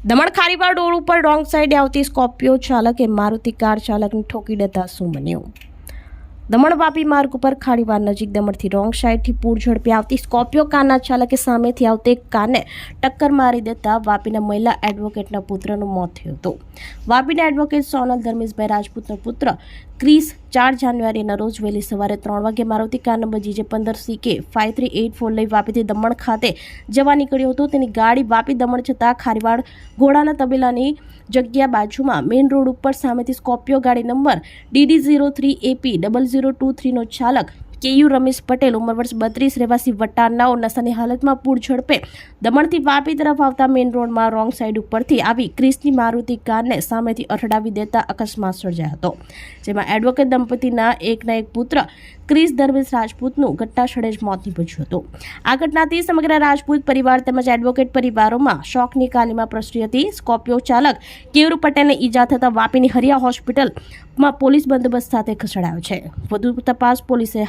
Daman Kharibar road ઉપર wrong સાઈડે આવતી સ્કોર્પિયો ચાલકે મારુતિ કાર ચાલકને ઠોકી દેતા શું બન્યું દમણ વાપી માર્ગ ઉપર ખાડીવાર નજીક દમણથી રોંગ સાઈડથી પૂર ઝડપી આવતી સ્કોર્પિયો કારના ચાલકે સામેથી આવતી કારને ટક્કર મારી દેતા વાપીના મહિલા એડવોકેટના પુત્રનું મોત થયું હતું. વાપીના એડવોકેટ સોનલ ધર્મેશભાઈ રાજપૂતનો પુત્ર ક્રિસ ચાર જાન્યુઆરીના રોજ વહેલી સવારે ત્રણ વાગે મારુતિ કાર નંબર જીજે પંદર C K five three eight four લઈ વાપીથી દમણ ખાતે જવા નીકળ્યો હતો. તેની ગાડી વાપી દમણ છતાં ખારીવાડ ઘોડાના તબેલાની જગ્યા બાજુમાં મેઇન રોડ ઉપર સામેથી સ્કોર્પિયો ગાડી number DD zero three AP double zero two થ્રીનો ચાલક કેયુ રમેશ પટેલ ઉંમર વર્ષ બત્રીસ, રહેવાસી વટાણાઓ નશાની હાલતમાં પૂર ઝડપે દમણથી વાપી તરફ આવતા મેઇન રોડમાં રોંગ સાઈડ ઉપરથી આવી ક્રિસની મારુતિ કારને સામેથી અથડાવી દેતા અકસ્માત સર્જાયો હતો, જેમાં એડવોકેટ દંપતીના એકના એક પુત્ર ક્રિસ ધર્મેશ રાજપૂતનું ઘટના સ્થળે જ મોત નીપજ્યું હતું. આ ઘટનાથી સમગ્ર રાજપૂત પરિવાર તેમજ એડવોકેટ પરિવારોમાં શોકની કાલીમાં પ્રસરી હતી. સ્કોર્પિયો ચાલક કેવરુ પટેલને ઈજા થતાં વાપીની હરિયા હોસ્પિટલમાં પોલીસ બંદોબસ્ત સાથે ખસેડાયો છે. વધુ તપાસ પોલીસે